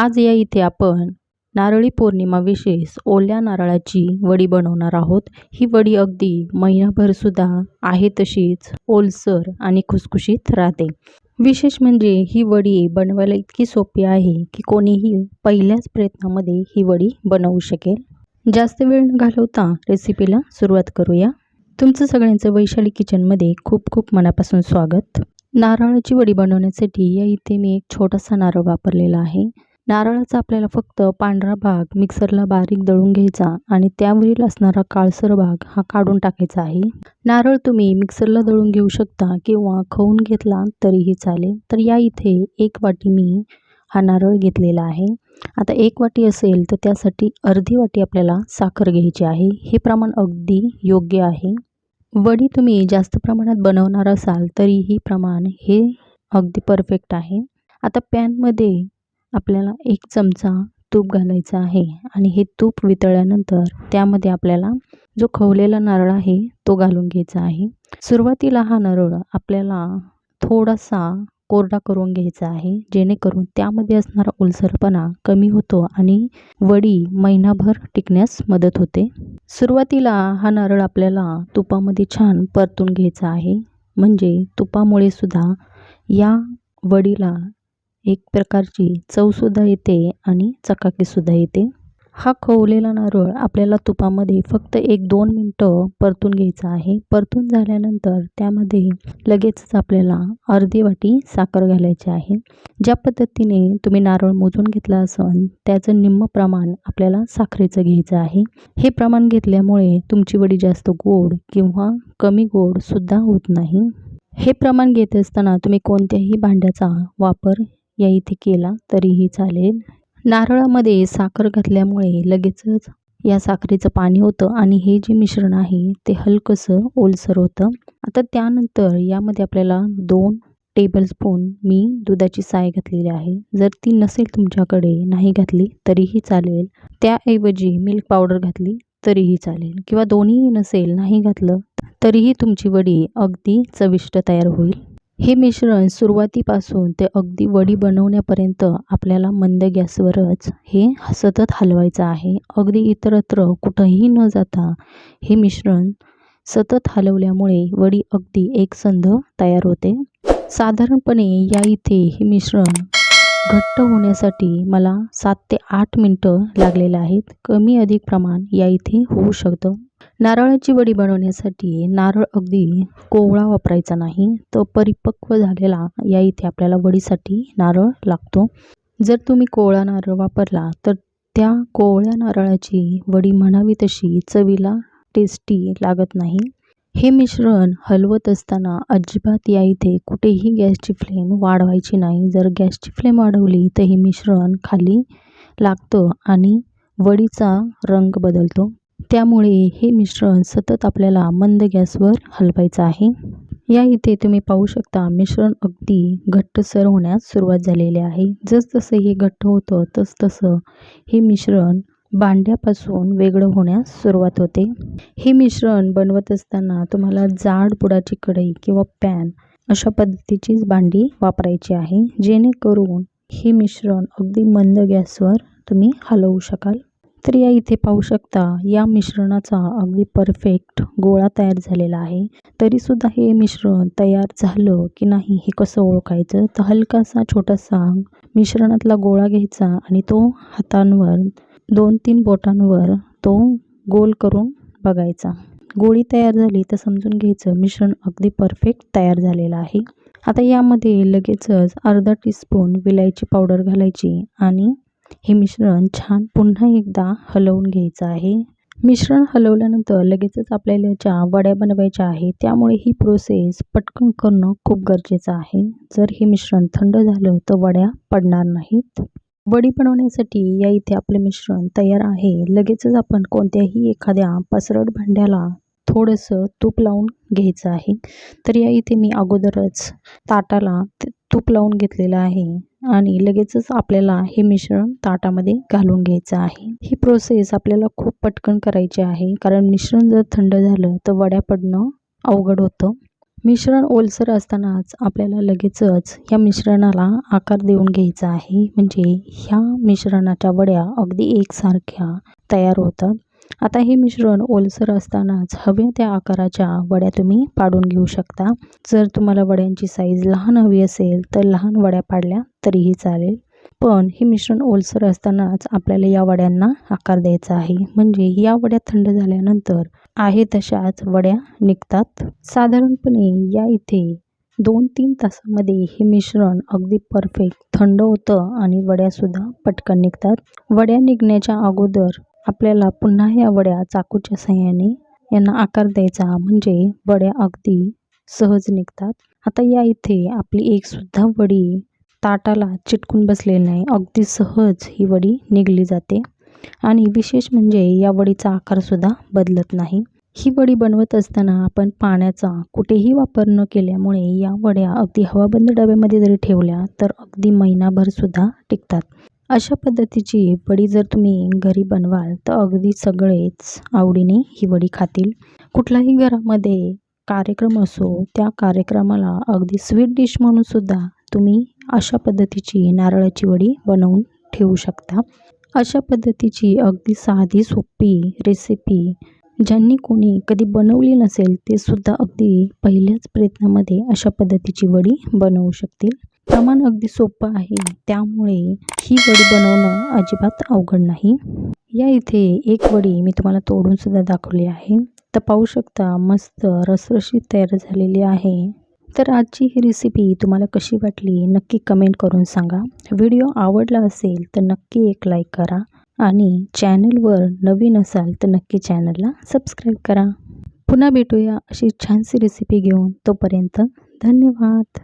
आज या इथे आपण नारळी पौर्णिमा विशेष ओल्या नारळाची वडी बनवणार आहोत. ही वडी अगदी महिनाभरसुद्धा आहे तशीच ओलसर आणि खुसखुशीत राहते. विशेष म्हणजे ही वडी बनवायला इतकी सोपी आहे की कोणीही पहिल्याच प्रयत्नामध्ये ही वडी बनवू शकेल. जास्त वेळ न घालवता रेसिपीला सुरुवात करूया. तुमचं सगळ्यांचं वैशाली किचनमध्ये खूप खूप मनापासून स्वागत. नारळाची वडी बनवण्यासाठी या इथे मी एक छोटासा नारळ वापरलेला आहे. नारळाचा आपल्याला फक्त पांढरा भाग मिक्सरला बारीक दळून घ्यायचा आणि त्यावरील असणारा काळसर भाग हा काढून टाकायचा आहे. नारळ तुम्ही मिक्सरला दळून घेऊ शकता किंवा खवून घेतला तरीही चालेल. तर या इथे एक वाटी मी हा नारळ घेतलेला आहे. आता एक वाटी असेल तर त्यासाठी अर्धी वाटी आपल्याला साखर घ्यायची आहे. हे प्रमाण अगदी योग्य आहे. वडी तुम्ही जास्त प्रमाणात बनवणार असाल तरीही प्रमाण हे अगदी परफेक्ट आहे. आता पॅनमध्ये आपल्याला एक चमचा तूप घालायचं आहे आणि हे तूप वितळल्यानंतर त्यामध्ये आपल्याला जो खवलेला नारळ आहे तो घालून घ्यायचा आहे. सुरुवातीला हा नारळ आपल्याला थोडासा कोरडा करून घ्यायचा आहे. जेणेकरून त्यामध्ये असणारा ओलसरपणा कमी होतो आणि वडी महिनाभर टिकण्यास मदत होते. सुरुवातीला हा नारळ आपल्याला तुपामध्ये छान परतून घ्यायचा आहे. म्हणजे तुपामुळे सुद्धा या वडीला एक प्रकारची चवसुद्धा येते आणि चकाकीसुद्धा येते. हा खवलेला नारळ आपल्याला तुपामध्ये फक्त एक दोन मिनटं परतून घ्यायचा आहे. परतून झाल्यानंतर त्यामध्ये लगेचच आपल्याला अर्धी वाटी साखर घालायची आहे. ज्या पद्धतीने तुम्ही नारळ मोजून घेतला असन त्याचं निम्म प्रमाण आपल्याला साखरेचं घ्यायचं आहे. हे प्रमाण घेतल्यामुळे तुमची वडी जास्त गोड किंवा कमी गोडसुद्धा होत नाही. हे प्रमाण घेत असताना तुम्ही कोणत्याही भांड्याचा वापर या इथे केला तरीही चालेल. नारळामध्ये साखर घातल्यामुळे लगेचच या साखरेचं पाणी होतं आणि हे जे मिश्रण आहे ते हलकंसं ओलसर होतं. आता त्यानंतर यामध्ये आपल्याला दोन टेबलस्पून मी दुधाची साय घातलेली आहे. जर ती नसेल तुमच्याकडे नाही घातली तरीही चालेल. त्याऐवजी मिल्क पावडर घातली तरीही चालेल. किंवा दोन्हीही नसेल नाही घातलं तरीही तुमची वडी अगदी चविष्ट तयार होईल. हे मिश्रण सुरुवातीपासून ते अगदी वडी बनवण्यापर्यंत आपल्याला मंद गॅसवरच हे सतत हलवायचं आहे. अगदी इतरत्र कुठंही न जाता हे मिश्रण सतत हलवल्यामुळे वडी अगदी एकसंध तयार होते. साधारणपणे या इथे हे मिश्रण घट्ट होण्यासाठी मला सात ते आठ मिनटं लागलेलं आहेत. कमी अधिक प्रमाण या इथे होऊ शकतं. नारळाची वडी बनवण्यासाठी नारळ अगदी कोवळा वापरायचा नाही तर परिपक्व झालेला या इथे आपल्याला वडीसाठी नारळ लागतो. जर तुम्ही कोवळा नारळ वापरला तर त्या कोवळ्या नारळाची वडी म्हणावी तशी चवीला टेस्टी लागत नाही. हे मिश्रण हलवत असताना अजिबात या इथे कुठेही गॅसची फ्लेम वाढवायची नाही. जर गॅसची फ्लेम वाढवली तर हे मिश्रण खाली लागतं आणि वडीचा रंग बदलतो. त्यामुळे हे मिश्रण सतत आपल्याला मंद गॅसवर हलवायचं आहे. या इथे तुम्ही पाहू शकता मिश्रण अगदी घट्टसर होण्यास सुरुवात झालेली आहे. जसजसं हे घट्ट होतं तसतसं हे मिश्रण भांड्यापासून वेगळं होण्यास सुरुवात होते. हे मिश्रण बनवत असताना तुम्हाला जाड बुडाची कढई किंवा पॅन अशा पद्धतीचीच भांडी वापरायची आहे. जेणेकरून हे मिश्रण अगदी मंद गॅसवर तुम्ही हलवू शकाल. तर या इथे पाहू शकता या मिश्रणाचा अगदी परफेक्ट गोळा तयार झालेला आहे. तरीसुद्धा हे मिश्रण तयार झालं की नाही हे कसं ओळखायचं? तर हलकासा छोटासा मिश्रणातला गोळा घ्यायचा आणि तो हातांवर दोन तीन बोटांवर तो गोल करून बघायचा. गोळी तयार झाली तर समजून घ्यायचं मिश्रण अगदी परफेक्ट तयार झालेलं आहे. आता यामध्ये लगेचच अर्धा टीस्पून विलायची पावडर घालायची आणि हे मिश्रण छान पुन्हा एकदा हलवून घ्यायचं आहे. मिश्रण हलवल्यानंतर लगेचच आपल्याला याच्या वड्या बनवायच्या आहे त्यामुळे ही प्रोसेस पटकन करणं खूप गरजेचं आहे. जर हे मिश्रण थंड झालं तर वड्या पडणार नाहीत. वडी बनवण्यासाठी या इथे आपले मिश्रण तयार आहे. लगेचच आपण कोणत्याही एखाद्या पसरट भांड्याला थोडंसं तूप लावून घ्यायचं आहे. तर या इथे मी अगोदरच ताटाला तूप लावून घेतलेलं आहे आणि लगेचच आपल्याला हे मिश्रण ताटामध्ये घालून घ्यायचं आहे. ही प्रोसेस आपल्याला खूप पटकन करायची आहे. कारण मिश्रण जर थंड झालं तर वड्या पडणं अवघड होतं. मिश्रण ओलसर असतानाच आपल्याला लगेचच या मिश्रणाला आकार देऊन घ्यायचा आहे. म्हणजे ह्या मिश्रणाच्या वड्या अगदी एकसारख्या तयार होतात. आता हे मिश्रण ओलसर असतानाच हव्या त्या आकाराच्या वड्या तुम्ही पाडून घेऊ शकता. जर तुम्हाला वड्यांची साईज लहान हवी असेल तर लहान वड्या पाडल्या तरीही चालेल. पण हे मिश्रण ओलसर असतानाच आपल्याला या वड्यांना आकार द्यायचा आहे. म्हणजे या वड्या थंड झाल्यानंतर आहे तशाच वड्या निघतात. साधारणपणे या इथे दोन तीन तासामध्ये हे मिश्रण अगदी परफेक्ट थंड होतं आणि वड्यासुद्धा पटकन निघतात. वड्या निघण्याच्या अगोदर आपल्याला पुन्हा या वड्या चाकूच्या सहाय्याने यांना आकार द्यायचा म्हणजे वड्या अगदी सहज निघतात. आता या इथे आपली एकसुद्धा वडी ताटाला चिटकून बसलेली नाही. अगदी सहज ही वडी निघली जाते. आणि विशेष म्हणजे या वडीचा आकारसुद्धा बदलत नाही. ही वडी बनवत असताना आपण पाण्याचा कुठेही वापर न केल्यामुळे या वड्या अगदी हवाबंद डब्यामध्ये जरी ठेवल्या तर अगदी महिनाभरसुद्धा टिकतात. अशा पद्धतीची वडी जर तुम्ही घरी बनवाल तर अगदी सगळेच आवडीने ही वडी खातील. कुठल्याही घरामध्ये कार्यक्रम असो त्या कार्यक्रमाला अगदी स्वीट डिश म्हणून सुद्धा तुम्ही अशा पद्धतीची नारळाची वडी बनवून ठेवू शकता. अशा पद्धतीची अगदी साधी सोपी रेसिपी ज्यांनी कोणी कधी बनवली नसेल ते सुद्धा अगदी पहिल्याच प्रयत्नामध्ये अशा पद्धतीची वडी बनवू शकतील. प्रमाण अगदी सोपं आहे. त्यामुळे ही वडी बनवणं अजिबात अवघड नाही. या इथे एक वडी मी तुम्हाला तोडून सुद्धा दाखवली आहे. तर पाहू शकता मस्त रसरशीत तयार झालेली आहे. तर आजची ही रेसिपी तुम्हाला कशी वाटली नक्की कमेंट करून सांगा. व्हिडिओ आवडला असेल तर नक्की एक लाईक करा आणि चॅनलवर नवीन असाल तर नक्की चॅनलला सबस्क्राईब करा. पुन्हा भेटूया अशी छानशी रेसिपी घेऊन. तोपर्यंत धन्यवाद.